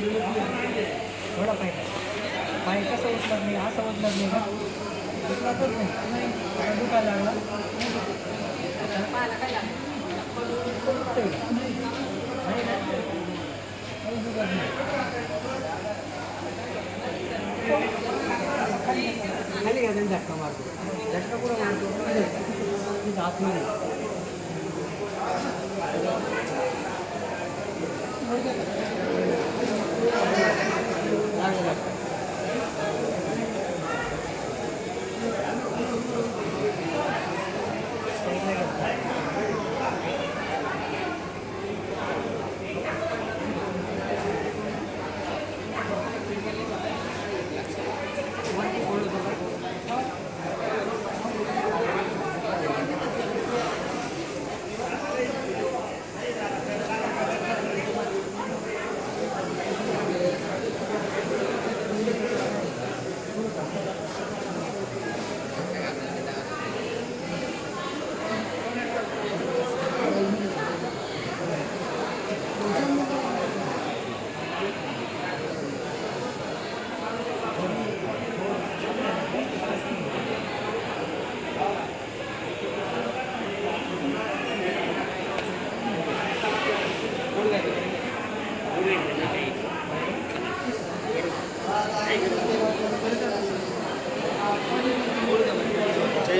थोडा पाय पाय कसं उचलत नाही असं उचलत नाही का उचलतच नाही आता दुखायला लागला त्याला पाहायला काय लागलं दुखतंय का? नाही ना? काही दुखत नाही. खाली घ्या त्यांनी झटका मारतो झटका कुठं मारतो तिथं आतमध्ये लागलं लागलं. वरती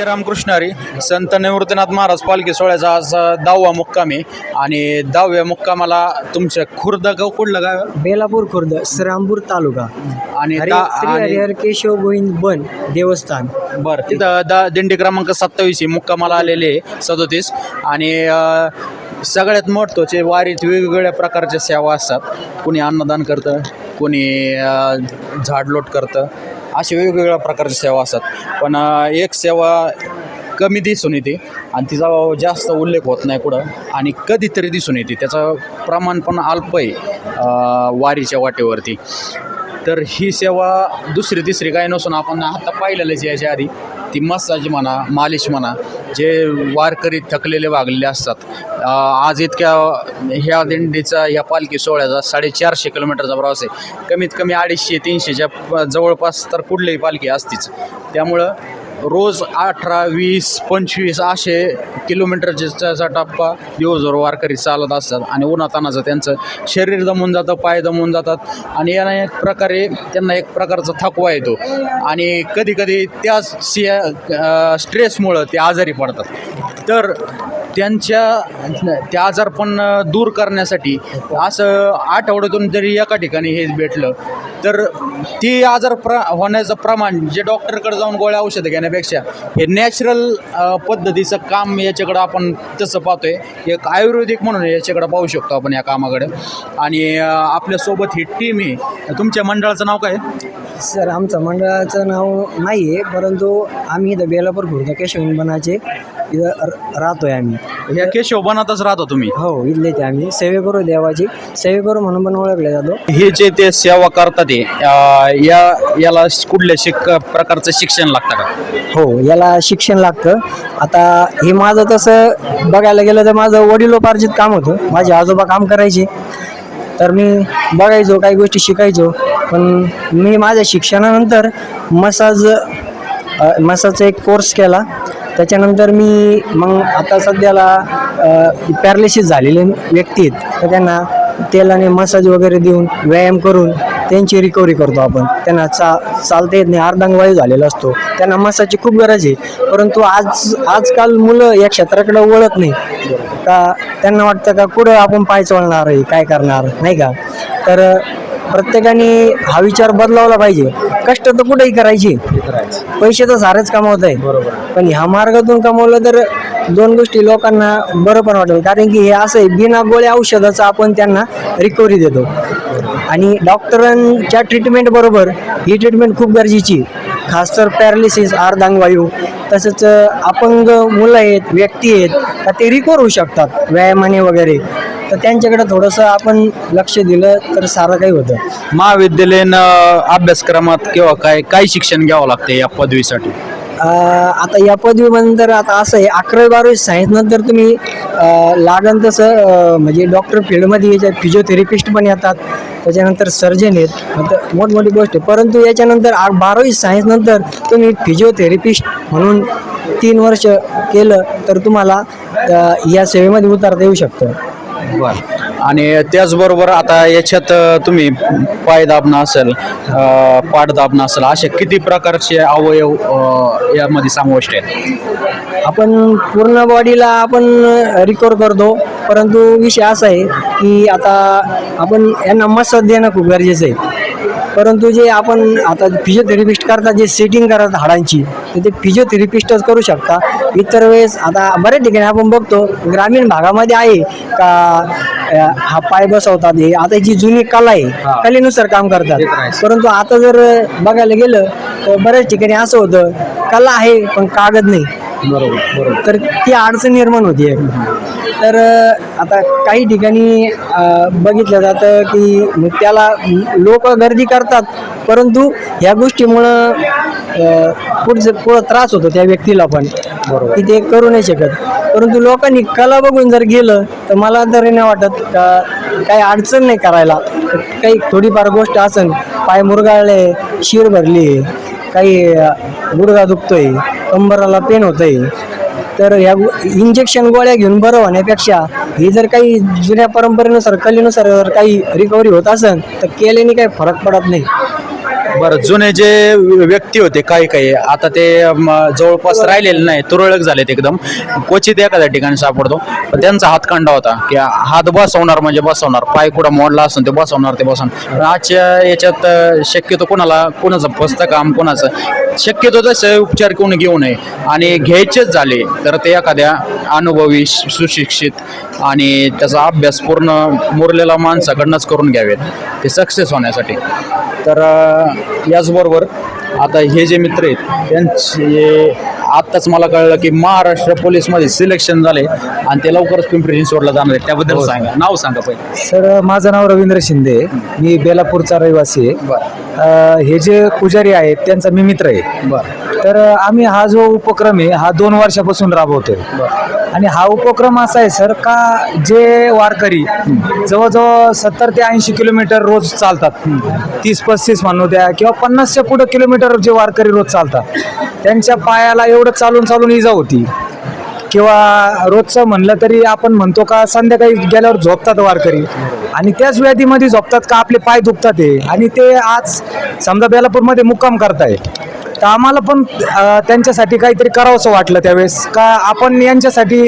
जय जय रामकृष्ण हरी संत निवृत्तीनाथ महाराज पालखी सोहळ्याचा आज दहावा मुक्काम. आहे आणि दहाव्या मुक्कामाला तुमच्या खुर्द गाव कुठलं गाव? आहे? बेलापूर खुर्द श्रामपूर तालुका. आणि हरि दा- श्री आणि हरिहर केशव गोविंद बन देवस्थान. बरं तिथं दा दिंडी क्रमांक सत्तावीस आहे मुक्कामाला आलेले सदोतीस. आणि अ, सगळ्यात महत्त्वाचे वारीत वेगवेगळ्या प्रकारच्या सेवा असतात. कोणी अन्नदान करतं कोणी अ, झाडलोट करतं. अशा वेगवेगळ्या प्रकारच्या सेवा असतात. पण एक सेवा कमी दिसून येते आणि तिचा जास्त उल्लेख होत नाही कुठं आणि कधीतरी दिसून येते. त्याचं प्रमाण पण अल्प आहे वारीच्या वाटेवरती. तर ही सेवा दुसरी तिसरी काय नसून आपण आता पाहिलेलंच याच्या आधी. ती मसाज म्हणा मालिश म्हणा जे वारकरी थकलेले वागलेले असतात आज इतक्या ह्या दिंडीचा ह्या पालखी सोहळ्याचा साडेचारशे किलोमीटरचा प्रवास आहे. कमीत कमी अडीचशे तीनशेच्या प- जवळपास तर कुठलीही पालखी असतीच. त्यामुळं रोज अठरा वीस पंचवीस असे किलोमीटरचा टप्पा दिवसभर वारकरी चालत असतात आणि उन्हातानाचं त्यांचं शरीर दमून जातं पाय दमून जातात आणि यांना एक प्रकारे त्यांना एक प्रकारचा थकवा येतो. आणि कधी कधी त्याच स्ट्रेसमुळं ते आजारी पडतात. तर त्यांच्या ते आजारपण दूर करण्यासाठी असं आठवड्यातून जरी एका ठिकाणी हे भेटलं. तर ती आजार प्र होण्याचं प्रमाण जे डॉक्टरकडे जाऊन गोळ्या औषधं घेण्यापेक्षा हे नॅचरल पद्धतीचं काम याच्याकडं आपण तसं पाहतोय. एक आयुर्वेदिक म्हणून याच्याकडं पाहू शकतो आपण या कामाकडे. आणि आपल्यासोबत ही टीम आहे. तुमच्या मंडळाचं नाव काय? सर आमचं मंडळाचं नाव नाही आहे परंतु आम्ही इथं बेलापूर खुर्द केशव बनाचे इथं र- राहतोय आम्ही. या केशव बनातच राहता तुम्ही? हो इथलेच आहे आम्ही. सेवेकरू देवाची सेवेकरू म्हणून पण ओळखले जातो. हे जे ते सेवा करतात ते अ, या याला कुठल्या शिक प्रकारचं शिक्षण लागतं का? हो याला शिक्षण लागतं. आता हे माझं तसं बघायला गेलं तर माझं वडिलोपार्जित काम होतं. माझे आजोबा काम करायचे. तर मी बघायचो काही गोष्टी शिकायचो. पण मी माझ्या शिक्षणानंतर मसाज मसाजचा एक कोर्स केला. त्याच्यानंतर मी मग आता सध्याला पॅरालिसिस झालेले व्यक्ती आहेत. तर त्यांना तेलाने मसाज वगैरे देऊन व्यायाम करून त्यांची रिकव्हरी करतो आपण. त्यांना चा चालता येत नाही अर्धांगवायू झालेला असतो. त्यांना मसाजची खूप गरज आहे. परंतु आज आजकाल मुलं या क्षेत्राकडे वळत नाही. का त्यांना वाटतं का कुठं आपण पाय चळणार आहे काय करणार नाही का? तर प्रत्येकाने हा विचार बदलावला पाहिजे. कष्ट तर कुठेही करायचे. पैसे तर सारेच कमावत आहे बरोबर. पण ह्या मार्गातून कमवलं तर दोन गोष्टी लोकांना बरं पण वाटेल. कारण की हे असं आहे बिना गोळ्या औषधाचं आपण त्यांना रिकव्हरी देतो. आणि डॉक्टरांच्या ट्रीटमेंट बरोबर ही ट्रीटमेंट खूप गरजेची. खास तर पॅरालिसिस अर्धांगवायू तसंच अपंग मुलं आहेत व्यक्ती आहेत का ते रिकवर होऊ शकतात व्यायामाने वगैरे. तर त्यांच्याकडे थोडंसं आपण लक्ष दिलं तर सारं काही होतं. महाविद्यालयीन अभ्यासक्रमात किंवा काय काय शिक्षण घ्यावं लागते या पदवीसाठी? आता या पदवीनंतर आता असं आहे अकरावी बारावी सायन्सनंतर तुम्ही लागन तसं म्हणजे डॉक्टर फील्डमध्ये याच्यात फिजिओथेरपिस्ट पण येतात त्याच्यानंतर सर्जन आहेत मोठमोठी गोष्ट आहे. परंतु याच्यानंतर बारावी सायन्सनंतर तुम्ही फिजिओथेरपिस्ट म्हणून तीन वर्ष केलं तर तुम्हाला या सेवेमध्ये उतरता येऊ शकतं. बर. आणि त्याचबरोबर आता याच्यात तुम्ही पाय दाबणं असेल पाठदाबणं पाठ दाबणं असेल असे किती प्रकारचे अवयव यामध्ये समाविष्ट आहेत? आपण पूर्ण बॉडीला आपण रिकवर करतो परंतु विषय असा आहे की आता आपण यांना मसाज देणं खूप गरजेचं आहे. परंतु जे आपण आता फिजिओथेरपिस्ट करतात जे सेटिंग करतात हाडांची तर ते फिजिओथेरपिस्टच करू शकता. इतर वेळेस आता बऱ्याच ठिकाणी आपण बघतो ग्रामीण भागामध्ये आहे का हा पाय बसवतात हे. आता जी जुनी कला आहे कलेनुसार काम करतात. परंतु आता जर बघायला गेलं तर बऱ्याच ठिकाणी असं होतं कला आहे पण कागद नाही. बरोबर बरोबर. तर ती अडचण निर्माण होती तर आता काही ठिकाणी बघितलं जातं की त्याला लोक गर्दी करतात परंतु ह्या गोष्टीमुळं पुढचं पुढं त्रास होतो त्या व्यक्तीला पण की ते करू नाही शकत. परंतु लोकांनी कला बघून जर गेलं तर मला तरी नाही वाटत का काही अडचण नाही करायला. काही थोडीफार गोष्ट असेल पाय मुरगाळले शिर भरली काही अ, गुडघा दुखतोय कंबराला पेन होतंय. तर ह्या इंजेक्शन गोळ्या घेऊन बरं होण्यापेक्षा हे जर काही जुन्या परंपरेनुसार कलेनुसार जर काही रिकव्हरी होत असेल तर केल्याने काही फरक पडत नाही. बरं जुने जे व्यक्ती होते काही काही आता ते म, जवळपास राहिलेले नाही तुरळक झालेत एकदम. क्वचित एखाद्या ठिकाणी सापडतो. पण त्यांचा हातकांडा होता की हात बसवणार म्हणजे बसवणार पाय कुठं मोडला असून ते बसवणार ते बसवणार. पण आजच्या याच्यात अ, शक्यतो कोणाला कोणाचं फसतं काम कोणाचं? शक्यतो तसे उपचार कोण घेऊ नये. आणि घ्यायचेच झाले तर ते एखाद्या अनुभवी सु- सुशिक्षित आणि त्याचा अभ्यास पूर्ण मुरलेला माणसाकडनंच करून घ्यावेत. ते सक्सेस होण्यासाठी. तर याचबरोबर आता हे जे मित्र आहेत त्यांचे आत्ताच मला कळलं की महाराष्ट्र पोलीसमध्ये सिलेक्शन झाले आणि ते लवकरच पिंपरी चिंचवडला जाणार आहेत. त्याबद्दल सांगा. नाव सांगा पहिले. सर माझं नाव रवींद्र शिंदे. मी बेलापूरचा रहिवासी आहे. बरं. अ, हे जे पुजारी आहेत त्यांचा मी मित्र आहे. बरं. तर अ, आम्ही हा जो उपक्रम आहे हा दोन वर्षापासून राबवतोय. आणि हा उपक्रम असा आहे सर का जे वारकरी जवळजवळ सत्तर ते ऐंशी किलोमीटर रोज चालतात. तीस पस्तीस म्हणू द्या किंवा पन्नासच्या पुढं किलोमीटर जे वारकरी रोज चालतात. त्यांच्या पायाला एवढं चालून चालून इजा होती. किंवा रोजचं म्हणलं तरी आपण म्हणतो का संध्याकाळी गेल्यावर झोपतात वारकरी. आणि त्याच व्याधीमध्ये झोपतात का आपले पाय दुखतात आहे आणि ते आज समजा बेलापूरमध्ये मुक्काम करताय. तर आम्हाला पण त्यांच्यासाठी काहीतरी करावंसं वाटलं त्यावेळेस. का आपण यांच्यासाठी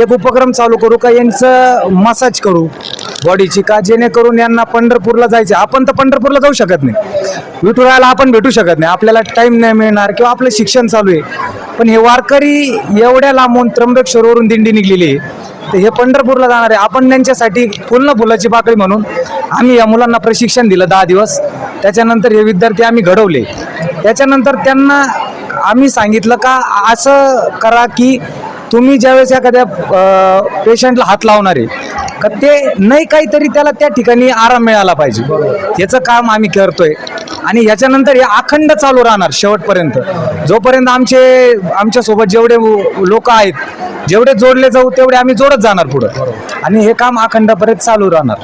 एक उपक्रम चालू करू का यांचं मसाज करू? बॉडीची का जेणेकरून यांना पंढरपूरला जायचं? आपण तर पंढरपूरला जाऊ शकत नाही. विठुरायाला आपण भेटू शकत नाही. आपल्याला टाईम नाही मिळणार किंवा आपलं शिक्षण चालू आहे. पण हे वारकरी एवढ्या लांबून त्र्यंबकेश्वरवरून दिंडी निघलेली आहे. तर हे पंढरपूरला जाणार आहे. आपण त्यांच्यासाठी फुल फुलाची पाकळी म्हणून आम्ही या मुलांना प्रशिक्षण दिलं दहा दिवस. त्याच्यानंतर हे विद्यार्थी आम्ही घडवले. त्याच्यानंतर त्यांना आम्ही सांगितलं का असं करा की तुम्ही ज्यावेळेस एखाद्या पेशंटला हात लावणार आहे का ते नाही काहीतरी त्याला त्या ठिकाणी आराम मिळाला पाहिजे. याचं काम आम्ही करतोय. आणि याच्यानंतर हे अखंड चालू राहणार शेवटपर्यंत. जोपर्यंत आमचे आमच्यासोबत जेवढे लोक आहेत जेवढे जोडले जाऊ तेवढे आम्ही जोडत जाणार पुढं. आणि हे काम अखंडपर्यंत चालू राहणार.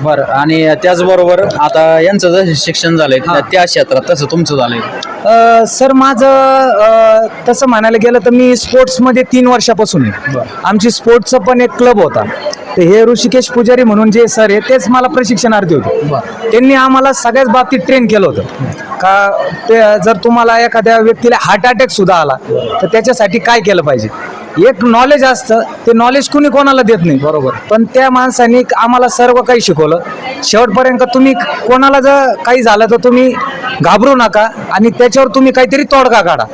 बरं आणि त्याचबरोबर आता यांचं जसं शिक्षण झालंय त्या- त्या क्षेत्रात तसं तुमचं झालंय. अ, सर माझं अ, तसं म्हणायला गेलं तर मी स्पोर्ट्समध्ये तीन वर्षापासून आहे. आमची स्पोर्ट्सचं पण एक क्लब होता. तर हे ऋषिकेश पुजारी म्हणून जे सर आहे तेच मला प्रशिक्षणार्थी होते. त्यांनी आम्हाला सगळ्याच बाबतीत ट्रेन केलं होतं. का ते जर तुम्हाला एखाद्या व्यक्तीला हार्ट अटॅक सुद्धा आला तर त्याच्यासाठी काय केलं पाहिजे? एक नॉलेज असतं ते नॉलेज कुणी कोणाला देत नाही. बरोबर. पण त्या माणसाने आम्हाला सर्व काही शिकवलं. शेवटपर्यंत तुम्ही कोणाला जर काही झालं तर तुम्ही घाबरू नका आणि त्याच्यावर तुम्ही काहीतरी तोडगा काढा.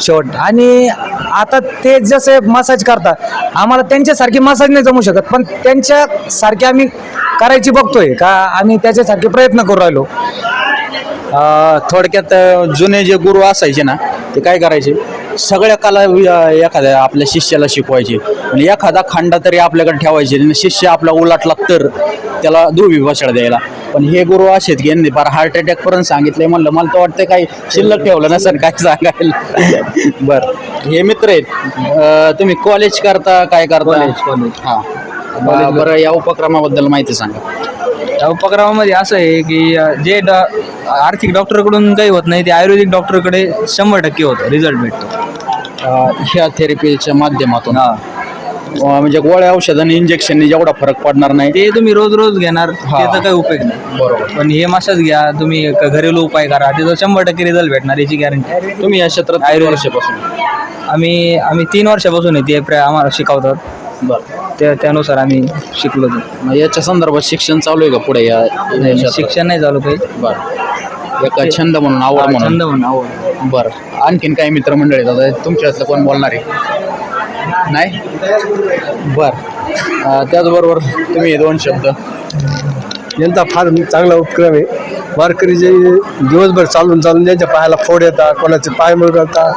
शेवट. आणि आता ते जसे मसाज करतात आम्हाला त्यांच्यासारखी मसाज नाही जमू शकत पण त्यांच्यासारखी आम्ही करायची बघतोय का आम्ही त्याच्यासारखे प्रयत्न करू राहिलो. अं, थोडक्यात अं, जुने जे गुरु असायचे ना ते काय करायचे? सगळ्या कला अं, एखाद्या आपल्या शिष्याला शिकवायचे. आणि एखादा खांडा तरी आपल्याकडे ठेवायचे आणि शिष्य आपला उलाटला तर त्याला धुवी भाषण द्यायला. पण हे गुरु असे आहेत की यांनी फार हार्ट अटॅक पर्यंत सांगितलंय म्हणलं मला तर वाटतं काही शिल्लक ठेवलं नसेल काय सांगायला. बरं. हे मित्र आहेत. अं, तुम्ही कॉलेज करता काय करता. हां. बरं या उपक्रमाबद्दल माहिती सांगा. या उपक्रमामध्ये असं आहे की जे ड आर्थिक डॉक्टरकडून काही होत नाही ते आयुर्वेदिक डॉक्टरकडे शंभर टक्के होतं रिझल्ट भेटतो. ह्या थेरपीच्या माध्यमातून? हा. म्हणजे गोळ्या औषध आणि इंजेक्शनने जेवढा फरक पडणार नाही. ते तुम्ही रोज रोज घेणार. त्याचा काही उपयोग नाही. बरोबर. पण हे मासाच घ्या तुम्ही घरेलू उपाय करा त्याचा शंभर टक्के रिझल्ट भेटणार याची गॅरंटी तुम्ही या क्षेत्रात वर्षापासून? आम्ही आम्ही तीन वर्षापासून आहे ते प्र- आम्हाला शिकवतात. बरं. त्या त्यानुसार आम्ही शिकलो ते. मग याच्या संदर्भात शिक्षण चालू आहे का पुढे या? शिक्षण नाही झालो काही. बरं. एका छंद म्हणून आवड छंद म्हणून. म्हणून आवड. बरं. आणखीन काही मित्रमंडळी आहेत? आता तुमच्यातलं कोण बोलणार आहे? नाही? बरं. अं, त्याचबरोबर तुम्ही हे दोन शब्द. यांचा फार चांगला उपक्रम आहे. वारकरी जे दिवसभर चालून चालून ज्यांच्या पायाला फोड येतात कोणाचे पाय मुरगळतात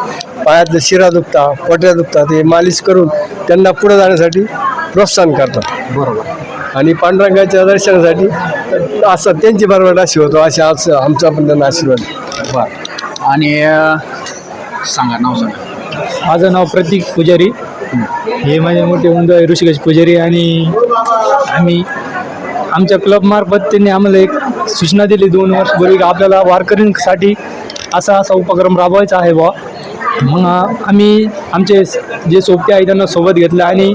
पायातले शिरा दुखतात पोट्या दुखतात हे मालिश करून त्यांना पुढे जाण्यासाठी प्रोत्साहन करतात. बरोबर. आणि पांडुरंगाच्या दर्शनासाठी असं त्यांची बरोबर अशी होतो अशी आज आमचा पण त्यांना आशीर्वाद. बरं. आणि सांगा नाव सांगा. माझं नाव प्रतीक पुजारी. हे माझे मोठे बंधू आहे ऋषिकेश पुजारी. आणि आम्ही आमच्या क्लबमार्फत त्यांनी आम्हाला एक सूचना दिली दोन वर्षपूर्वी की आपल्याला वारकरींसाठी असा असा उपक्रम राबवायचा आहे बा मग आम्ही आमचे जे सोबते आहे त्यांना सोबत घेतलं आणि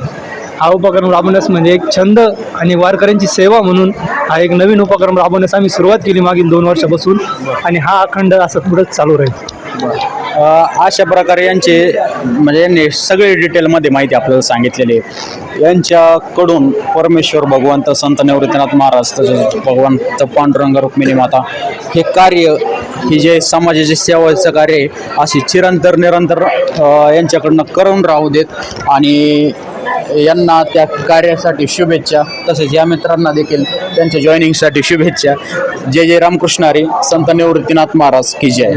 हा उपक्रम राबवण्यास म्हणजे एक छंद आणि वारकऱ्यांची सेवा म्हणून हा एक नवीन उपक्रम राबवण्यास आम्ही सुरुवात केली मागील दोन वर्षापासून. आणि हा अखंड असं पुढंच चालू राहील. अशा प्रकारे यांचे म्हणजे यांनी सगळे डिटेलमध्ये माहिती आपल्याला सांगितलेली आहे. यांच्याकडून परमेश्वर भगवंत संत निवृत्तीनाथ महाराज तसेच भगवंत पांडुरंग रुक्मिणी माता हे कार्य ही जे समाजाचे सेवाचं कार्य आहे अशी चिरंतर निरंतर यांच्याकडनं करून राहू देत आणि यांना त्या कार्यासाठी शुभेच्छा तसेच या मित्रांना देखील त्यांच्या जॉईनिंगसाठी शुभेच्छा. जय जय रामकृष्णारी संत निवृत्तीनाथ महाराज की जय.